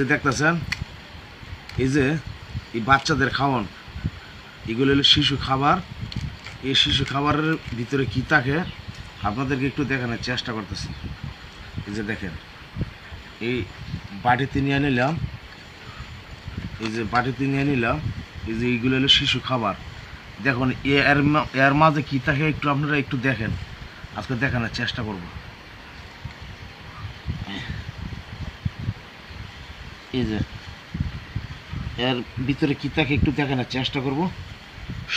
যে দেখতেছেন, এই যে এই বাচ্চাদের খাওয়ান, এগুলো হলো শিশু খাবার। এই শিশু খাবারের ভিতরে কী থাকে, আপনাদেরকে একটু দেখানোর চেষ্টা করতেছি। এই যে দেখেন, এই বাটিতে নিয়ে নিলাম, এই যে বাটিতে নিয়ে নিলাম, এই যে এইগুলো হলো শিশু খাবার। দেখুন এর এর মাঝে কী থাকে একটু আপনারা একটু দেখেন। আজকে দেখানোর চেষ্টা করব। এই যে, এর ভিতরে কি থাকে একটু দেখানোর চেষ্টা করব।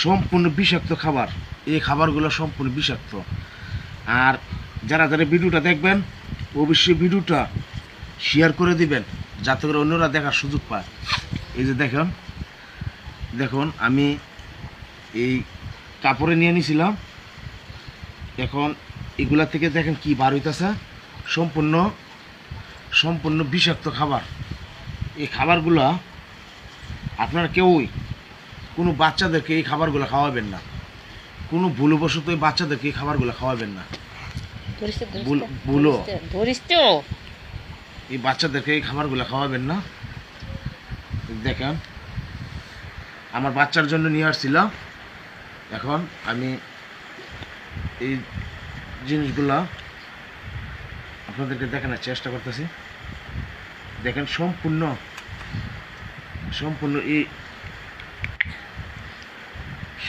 সম্পূর্ণ বিষাক্ত খাবার, এই খাবারগুলো সম্পূর্ণ বিষাক্ত। আর যারা যারা ভিডিওটা দেখবেন, অবশ্যই ভিডিওটা শেয়ার করে দিবেন, যাতে করে অন্যরা দেখার সুযোগ পায়। এই যে দেখুন দেখুন, আমি এই কাপড়ে নিয়ে নিয়েছিলাম এখন এগুলা থেকে দেখেন কি বার হইতেছে? সম্পূর্ণ সম্পূর্ণ বিষাক্ত খাবার। এই খাবারগুলো আপনারা কেউই কোনো বাচ্চাদেরকে এই খাবারগুলো খাওয়াবেন না। কোনো ভুলবশত এই বাচ্চাদেরকে এই খাবারগুলো খাওয়াবেন না। তো এই বাচ্চাদেরকে এই খাবারগুলো খাওয়াবেন না। দেখেন আমার বাচ্চার জন্য নিয়ে আসছিলাম এখন আমি এই জিনিসগুলা আপনাদেরকে দেখানোর চেষ্টা করতেছি। দেখেন সম্পূর্ণ সম্পূর্ণ এই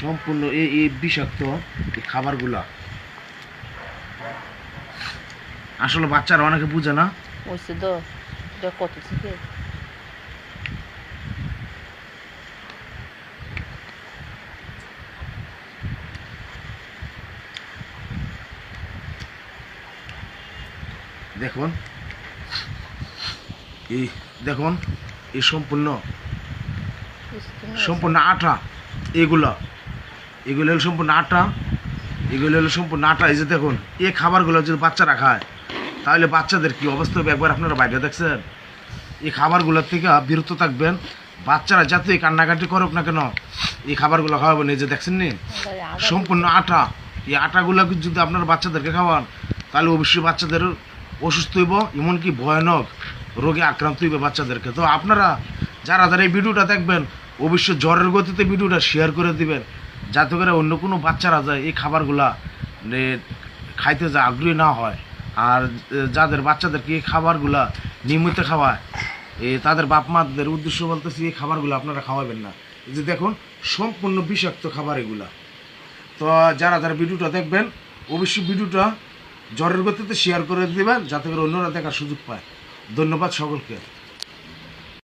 সম্পূর্ণ এই এই বিষাক্ত খাবারগুলা। আসলে বাচ্চারা অনেকে বুঝে না। ওইসে তো এটা কত থেকে? দেখুন। এই দেখুন এই সম্পূর্ণ সম্পূর্ণ আটা, এগুলো। এগুলো হলো সম্পূর্ণ আটা, এগুলো হলো সম্পূর্ণ আটা। এই যে দেখুন, এই খাবারগুলো যদি বাচ্চারা খায়, তাহলে বাচ্চাদের কি অবস্থা হবে? একবার আপনারা বাইরে দেখছেন? এই খাবারগুলোর থেকে বিরত থাকবেন। বাচ্চারা যতই কান্নাকাটি করুক না কেন, এই খাবারগুলো খাওয়াবেন এই যে দেখছেন নি? সম্পূর্ণ আটা। এই আটাগুলো যদি আপনারা বাচ্চাদেরকে খাওয়ান, তাহলে অবশ্যই বাচ্চাদের অসুস্থ হইব, এমনকি ভয়ানক রোগে আক্রান্ত হইবে বাচ্চাদেরকে। তো আপনারা, যারা যারা এই ভিডিওটা দেখবেন অবশ্যই জ্বরের গতিতে ভিডিওটা শেয়ার করে দিবেন যাতে করে অন্য কোনো বাচ্চারা যায় এই খাবারগুলা এ, খাইতে যা আগ্রহী না হয়। আর যাদের বাচ্চাদেরকে এই খাবারগুলা নিয়মিত খাওয়ায় এ তাদের বাপ মাদের উদ্দেশ্য বলতেছি এই খাবারগুলো আপনারা খাওয়াবেন না। যে দেখুন সম্পূর্ণ বিষাক্ত খাবার এগুলা। তো যারা যারা ভিডিওটা দেখবেন অবশ্যই ভিডিওটা জ্বরের গতিতে শেয়ার করে দেবেন যাতে করে অন্যরা দেখার সুযোগ পায়। ধন্যবাদ সকলকে।